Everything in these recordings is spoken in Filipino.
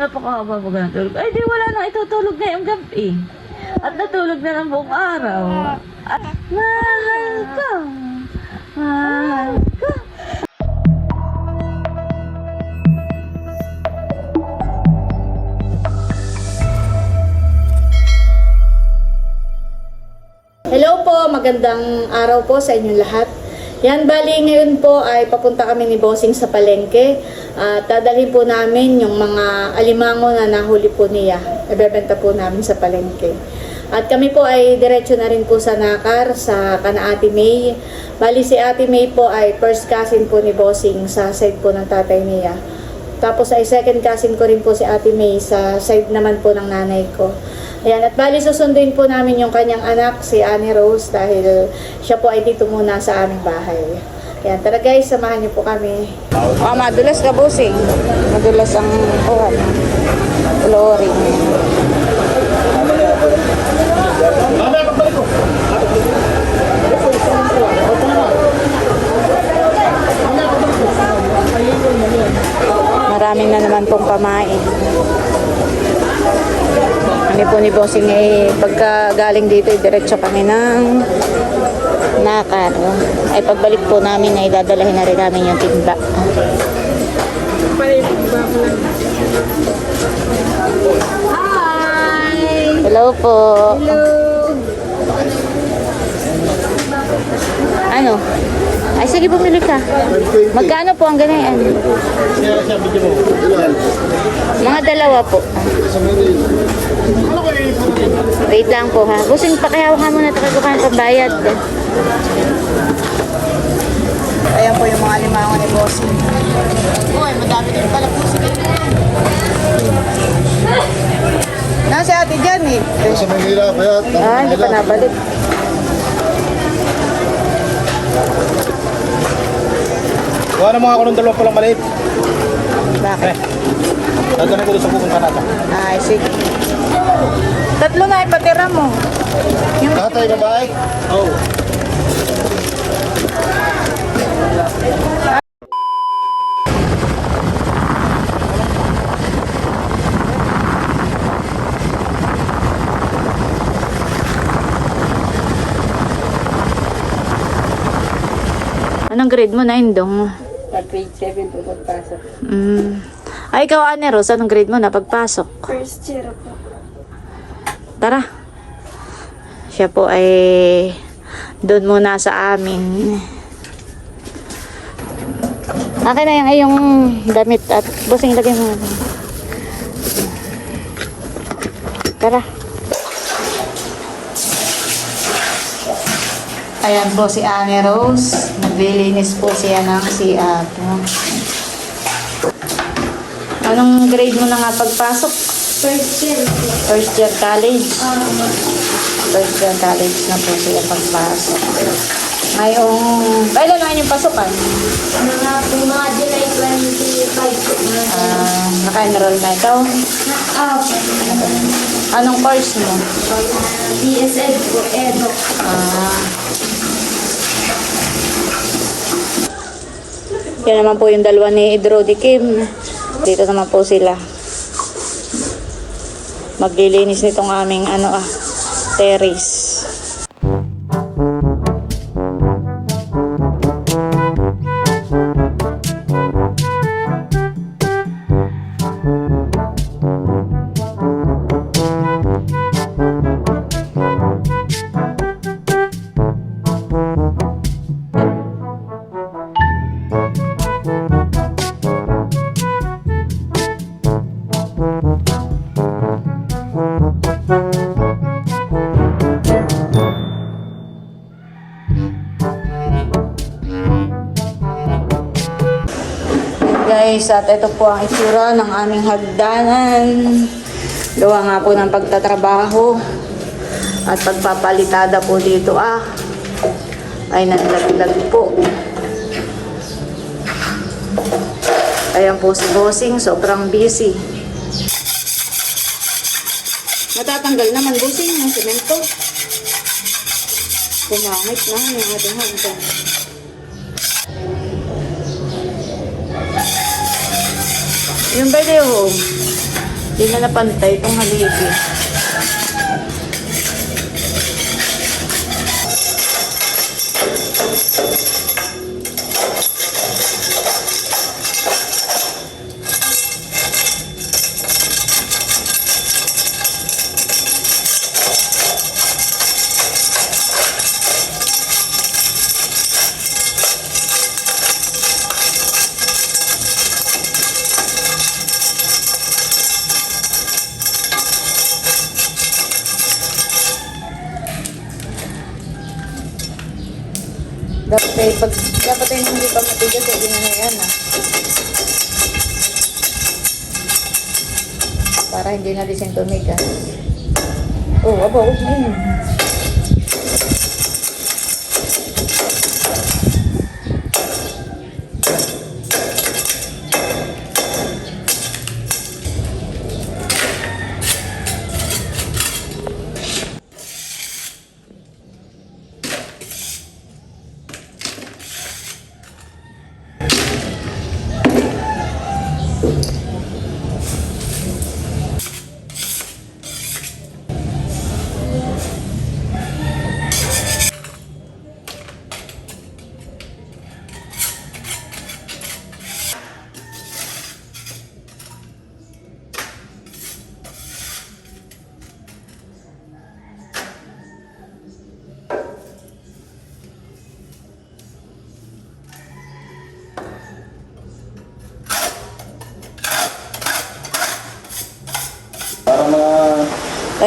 Napakahaba mo ng tulog. Ay, di wala nang itutulog ngayong gabi. At natulog na ng buong araw. At mahal ka. Mahal ka. Hello po, magandang araw po sa inyong lahat. Yan, bali ngayon po ay papunta kami ni Bossing sa palengke. At dadalhin po namin yung mga alimango na nahuli po niya. Ibebenta po namin sa palengke. At kami po ay diretso na rin po sa Nakar, sa kana Ate May. Bali si Ate May po ay first cousin po ni Bossing sa side po ng tatay niya. Tapos ay second cousin ko rin po si Ate May sa side naman po ng nanay ko. Ayan, at bali susunduin po namin yung kanyang anak, si Annie Rose, dahil siya po ay dito muna sa aming bahay. Ayan, tara guys, samahan niyo po kami. Ah, madulas ka, bossing. Madulas ang uwan. Flooring. Marami na naman pong pamain. Kami po ni Bossing ay pagka galing dito, diretso kami ng nakar. Ay pagbalik po namin ay dadalahin na rin namin yung timba. Hi! Hello po. Hello! Ano? Ay sige bumili ka. Magkano po ang ganayan? Mga dalawa po. Wait lang po ha. Busing pakihawakan muna tayo ko kayo pambayad. Ayan po yung mga limango ni Bossing. Uy, madami din pala po sila. Nasa ate dyan eh. Sa Manila, kaya Ah, hindi pa nabalik. Kuha na mga ako ng dalawa palang maliit. Bakit? Dadalhin ko doon sa pupunta natin. Ay, sige. Tatlo na ipatira mo. Tatay, babae? Oo. Oh. Anong grade mo na, Indong? Grade 7 po pagpasok. Mm. Ay, ikaw, Ane Rose, anong grade mo na pagpasok? First year po. Tara. Siya po ay doon muna sa amin. Akin na yung iyong damit at busing lagay mo. Tara. Ayan po si Anne Rose. Naglilinis po siya ng CR. Anong grade mo na nga pagpasok? First year. First year college. Um, First year college na po sila pagpasok. Ngayong, kailan na yung pasukan? mga mga July 25 po. Mga Ah, naka-enroll na ikaw? Ah, Anong course mo? DSL po, Edo. Ah. Yan naman po yung dalawa ni Idrodi Kim. Dito naman po sila. Maglilinis nitong aming ano ah, terrace. Guys, at ito po ang itsura ng aming hagdanan. Gawa nga po ng pagtatrabaho at pagpapalitada po dito ah ay nalaglag po. Ayan po si Bossing, sobrang busy. Natatanggal naman Bossing yung semento. Pumangit na yung ating hagdan. Yung home. Hindi na napantay itong haligi. Dapat ay pag dapat ay hindi pa matigas eh, di na ah. Para hindi na din tumigas. Oh, aba, huwag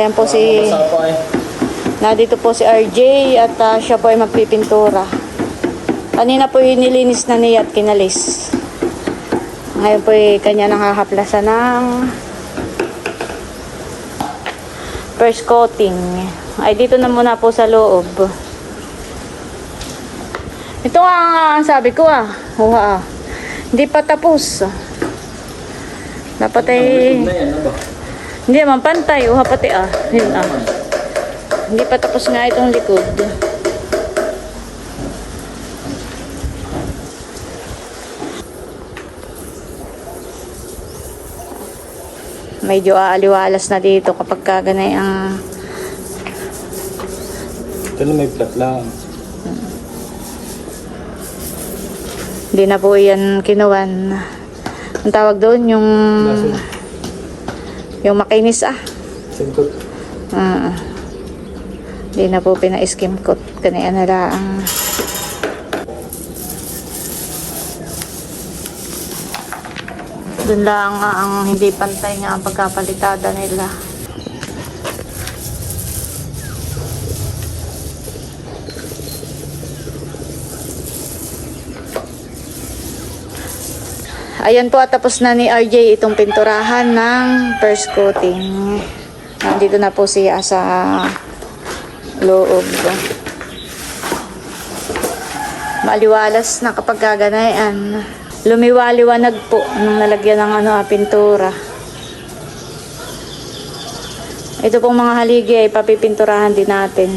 Ayan po si... Eh. Nandito po si RJ at ah, siya po ay magpipintura. Kanina po yung nilinis na niya at kinalis. Ngayon po ay kanya nakakaplasan ng first coating. Ay dito na muna po sa loob. Ito ang sabi ko ah. Huha ah. Hindi pa tapos. Dapat ay... Hindi naman pantay. Uha pati ah. Yun ah. Hindi pa tapos nga itong likod. Medyo aaliwalas na dito kapag kaganay ang Ito na may flat lang. hindi na po yan kinuwan. Ang tawag doon yung yung makinis ah. Singkot. Ah. Hindi na po pina-skim coat. Kanina na lang. Doon lang nga ang hindi pantay nga ang pagkapalitada nila. Ayan po tapos na ni RJ itong pinturahan ng first coating. Nandito na po siya sa loob. Maliwalas na kapag gaganayan. Lumiwaliwanag po nung nalagyan ng ano, ah, pintura. Ito pong mga haligi ay papipinturahan din natin.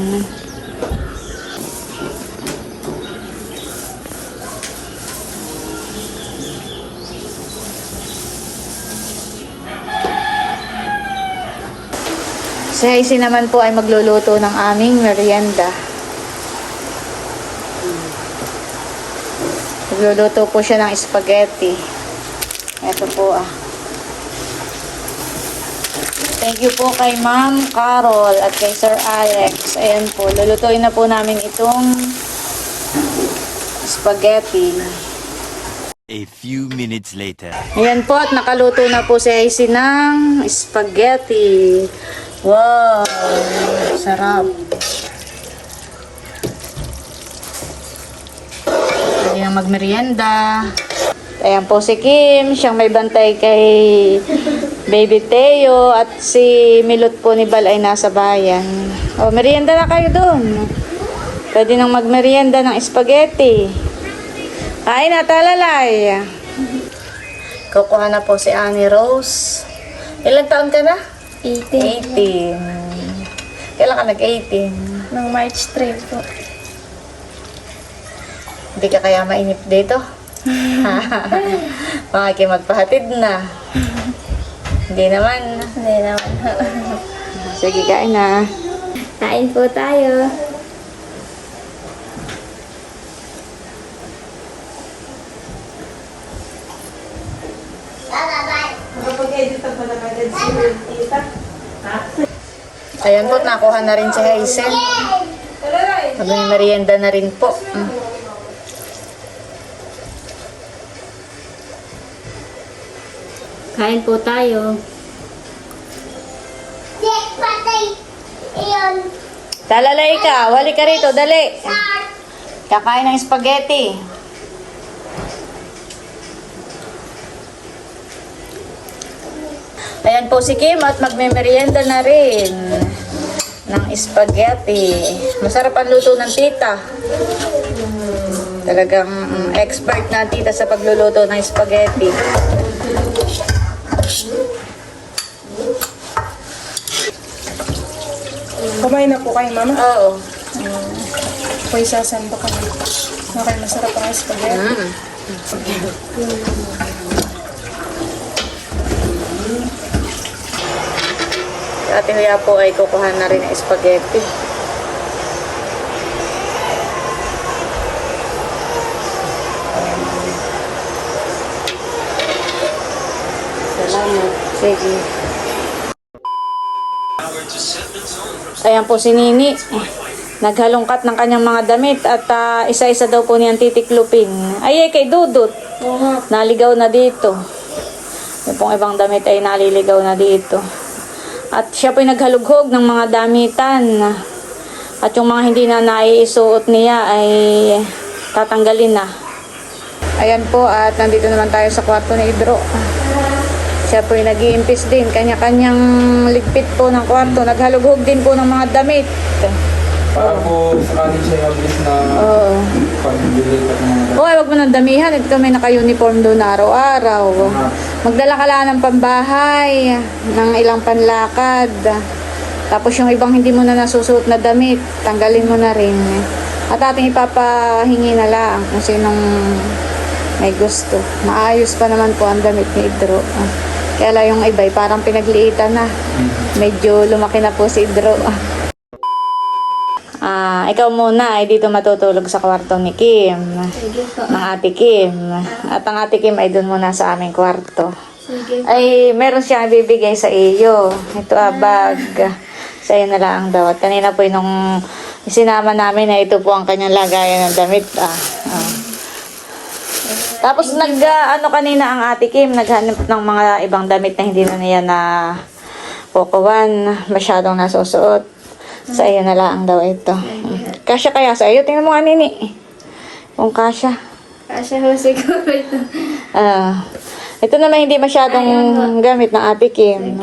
Si Hazy naman po ay magluluto ng aming merienda. Magluluto po siya ng spaghetti. Ito po ah. Thank you po kay Ma'am Carol at kay Sir Alex. Ayan po, lulutuin na po namin itong spaghetti. A few minutes later. Ayan po at nakaluto na po si Hazy ng spaghetti. Wow! Sarap. Pwede nang magmerienda. Ayan po si Kim, siyang may bantay kay Baby Teo at si Milot po ni Bal ay nasa bayan. O, merienda na kayo doon. Pwede nang magmerienda ng spaghetti. Kain na, talalay. Kukuha na po si Annie Rose. Ilang taon ka na? 18. 18. Kailan ka nag-18? Nung March 3 po. Hindi ka kaya mainip dito? Makikimagpahatid na. Hindi naman. Hindi naman. Sige, kain na. Kain po tayo. Ayan po, nakuha na rin si Hazel. May merienda na rin po. Mm. Kain po tayo. Talalay ka, wali ka rito, dali. Kakain ng spaghetti. Ayan po si Kim at magme-merienda na rin ng spaghetti. Masarap ang luto ng tita. Talagang mm, expert na tita sa pagluluto ng spaghetti. Kumain na po kayo, mama. Oo. Po isasando kami. Okay, masarap ang spaghetti. Mm. Ating kuya po ay kukuha na rin ng spaghetti. Salamat. Sige. Ayan po si Nini. Naghalongkat ng kanyang mga damit at ah, isa-isa daw po niyang titiklupin. Ay, ay kay Dudut. Naligaw na dito. Yung pong ibang damit ay naliligaw na dito. At siya po'y naghalughog ng mga damitan. At yung mga hindi na naiisuot niya ay tatanggalin na. Ayan po at nandito naman tayo sa kwarto ni Idro. Siya po'y nag iimpis din. Kanya-kanyang ligpit po ng kwarto. Naghalughog din po ng mga damit. Para po sakaling siya mabilis na Oo. Pagbili at mga Hoy, wag mo nang damihan. Ito kami naka-uniform doon araw-araw. Magdala ka lang ng pambahay, ng ilang panlakad. Tapos yung ibang hindi mo na nasusuot na damit, tanggalin mo na rin. At ating ipapahingi na lang kung sinong may gusto. Maayos pa naman po ang damit ni Idro. Kaya lang yung iba'y parang pinagliitan na. Medyo lumaki na po si Idro. Ah, ikaw muna ay dito matutulog sa kwarto ni Kim. Sige po. Ng ate Kim. At ang ate Kim ay doon muna sa aming kwarto. Sige. Ay, meron siyang ibibigay sa iyo. Ito ah, bag. Sa iyo na lang daw. At kanina po nung sinama namin na ito po ang kanyang lagayan ng damit. Ah, ah. Tapos nag, ah, ano kanina ang ate Kim, naghanap ng mga ibang damit na hindi na niya na kukuwan, masyadong nasusuot. Sa iyo na lang daw ito. Kasya kaya sa iyo? Tingnan mo nga nini. Kung kasya. Kasya ho siguro ito. Ah, ito naman hindi masyadong gamit ng ate Kim.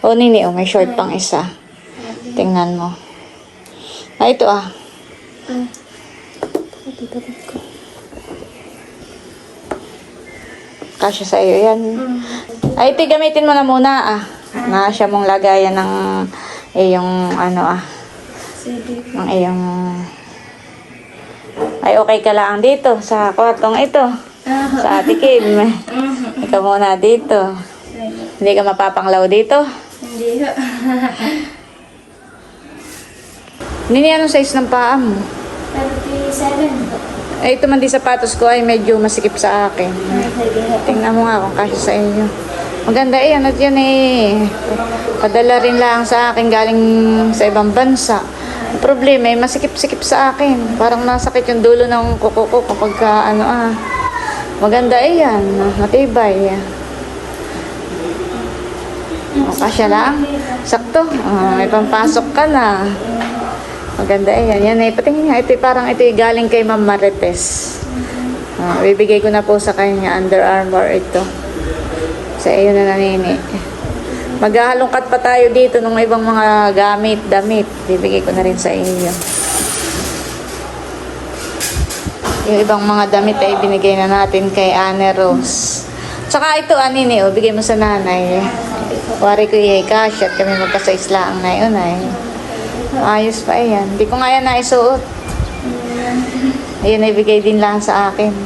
O nini, oh, may short pang isa. Tingnan mo. Ah, ito ah. Kasya sa iyo yan. Ay, ito gamitin mo na muna ah. Na siya mong lagayan ng iyong ano ah. Sige. Ng iyong ay okay ka lang dito sa kwartong ito. Sa ate Kim. Ikaw muna dito. Hindi ka mapapanglaw dito. Hindi ho. Nini, anong size ng paa mo? 37 po. Eh, ito man di sapatos ko ay medyo masikip sa akin. Tingnan mo nga kung kasya sa inyo. Maganda eh, ano yan eh. Padala rin lang sa akin galing sa ibang bansa. Ang problema eh, masikip-sikip sa akin. Parang nasakit yung dulo ng kuko ko kapag ka, ano ah. Maganda eh yan. Matibay. O, kasya lang. Sakto. Ah, may pampasok ka na. Maganda eh yan. Yan eh. Patingin nga. Ito parang ito galing kay Ma'am Marites. Ah, bibigay ko na po sa kanya. Under Armour ito. Sa iyo na nanini. Maghahalongkat pa tayo dito ng ibang mga gamit, damit. Bibigay ko na rin sa iyo. Yung ibang mga damit ay binigay na natin kay Anne Rose. Tsaka ito, anini, oh, bigay mo sa nanay. Wari ko yung cash at kami magkasa-isla ang na yun ay. Ayos pa yan. Hindi ko nga yan naisuot. Ayun, ibigay din lang sa akin.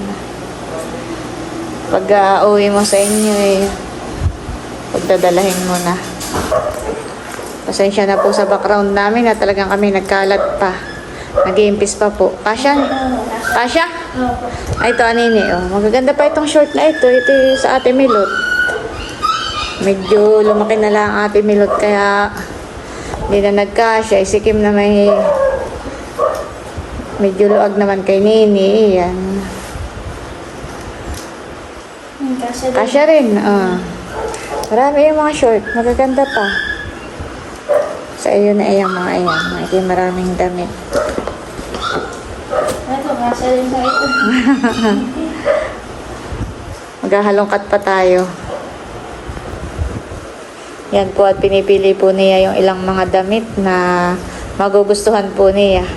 Pag uh, mo sa inyo eh. Dadalahin muna. Pasensya na po sa background namin na talagang kami nagkalat pa. Nag-iimpis pa po. Kasya? Kasya? Ay, ito, anini. Oh. Magaganda pa itong short na ito. Ito sa ate Milot. Medyo lumaki na lang ang ate Milot kaya hindi na nagkasya. Isikim na may medyo luag naman kay Nini. Yan. Hmm, Kasi Kasya rin. Ah. Marami yung mga short. Magaganda pa. Sa iyo na iyang mga ayan. May maraming damit. ito, rin sa ito. Maghahalongkat pa tayo. Yan po at pinipili po niya yung ilang mga damit na magugustuhan po niya.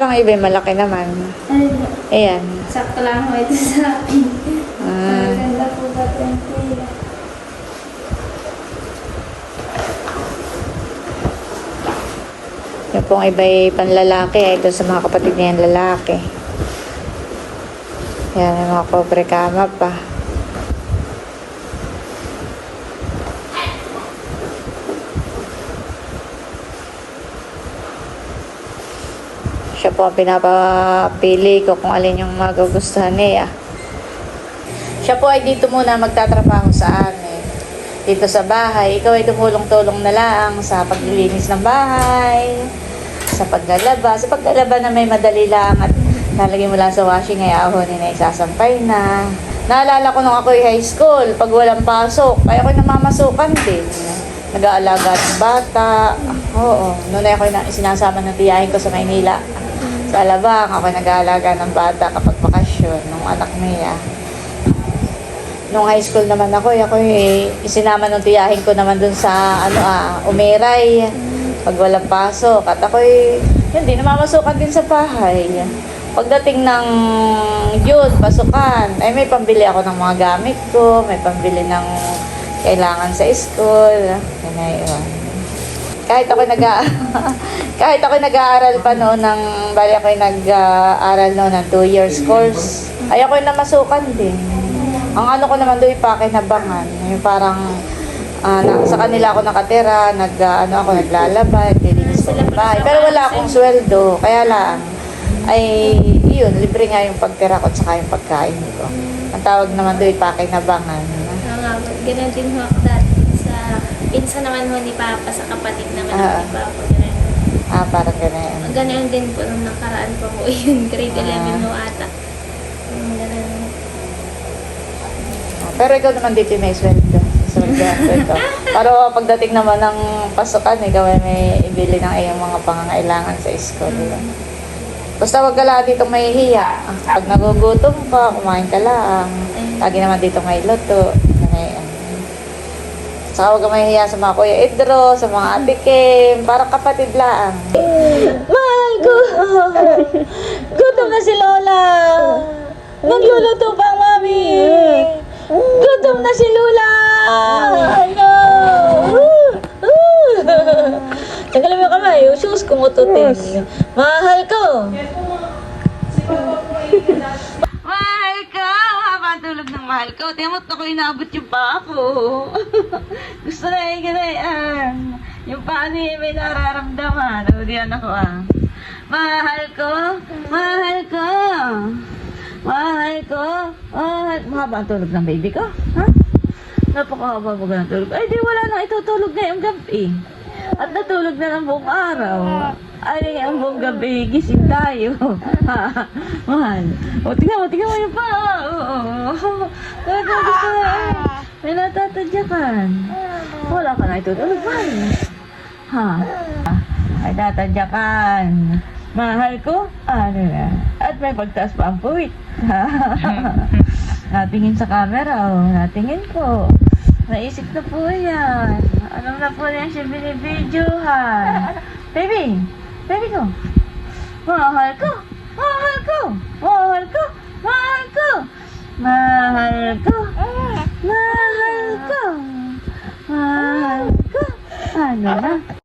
Parang iba yung malaki naman. Ano, Ayan. sakto lang ho ito sa akin. Ah. Maganda po ba ito yung pong iba ay panlalaki. Ito sa mga kapatid niya yung lalaki. Yan, yung mga pobre kama pa. Siya po ang pinapapili ko kung alin yung magugustuhan niya. Siya po ay dito muna magtatrabaho sa amin. Dito sa bahay. Ikaw ay tumulong-tulong na lang sa paglilinis ng bahay, sa paglalaba. Sa paglalaba na may madali lang at lalagay mo lang sa washing ay ahonin na isasampay na. Naalala ko nung ako high school, pag walang pasok, kaya ako namamasukan din. Nag-aalaga ng bata. Oo, noon ay ako na, sinasama ng tiyahin ko sa Maynila. Sa Alabang, ako nag-aalaga ng bata kapag bakasyon, nung anak niya. Nung high school naman ako, ako eh, isinama ng tiyahin ko naman dun sa ano ah, Umeray. Pag walang pasok. At ako eh, yun, di namamasukan din sa bahay. Pagdating ng June, pasukan, ay may pambili ako ng mga gamit ko, may pambili ng kailangan sa school. Yan na yun. Kahit ako nag kahit ako nag-aaral pa noon ng bali ako nag-aaral noon ng 2 years course. Ay ako namasukan din. Ang ano ko naman doon pakinabangan. Yung parang ah, na, sa kanila ako nakatira, nag ah, ano ako naglalaba, naglilinis ng. Pero wala akong sweldo, kaya lang ay yun, libre nga yung pagtira ko at saka yung pagkain ko. Ang tawag naman doon pakinabangan. Mga, ganun din ako dati pinsa naman ho ni Papa sa kapatid naman Ah. ni Papa. Ganun. Ah, parang ganun. Ganun din po nung nakaraan po ko yun. Grade 11 Ah. ho ata. Mm, Ganun. Pero ikaw naman dito may sweldo. Sweldo. Pero pagdating naman ng pasukan, ikaw ay may ibili ng iyong mga pangangailangan sa school. Basta wag ka lang dito may hiya. Pag nagugutom ka, kumain ka lang. Lagi naman dito may luto. Ganyan. Saka wag ka mahihiya sa mga kuya Idro, sa mga ate Kim, para kapatid lang. Mahal ko! Gutom na si Lola! Magluluto pa, Mami! Gutom na si Lola! Ano? Tanggalin mo yung kamay, usus kung ututin. Mahal ko! Mahal ng mahal ko. Tingnan mo, ako inaabot yung paa ko. Gusto na eh, ganyan. Yung paa niya may nararamdaman. O, diyan ako ah. Mahal ko! Mahal ko! Mahal ko! Mahal... Mahaba ang tulog ng baby ko? Ha? Napakahaba ba ng tulog? Ay, di wala na itutulog ngayong gabi. At natulog na ng buong araw. Ay, ngayong buong gabi, gising tayo. Ha? Mahal. O, tingnan mo, tingnan mo yung pa. Oo, oo. Kaya ka gusto na. May natatadyakan. Wala ka na itutulog, mahal. Ha? Ay, tatadyakan. Mahal ko? Ano na? At may pagtaas pa ang puwit. Natingin sa camera, oh. Natingin po. Naisip na po yan. Alam na po niya siya binibidyohan. Baby! Baby ko! Mahal ko! Mahal ko! Mahal ko! Mahal ko! Mahal ko! Mahal ko! Mahal ko! Ano na?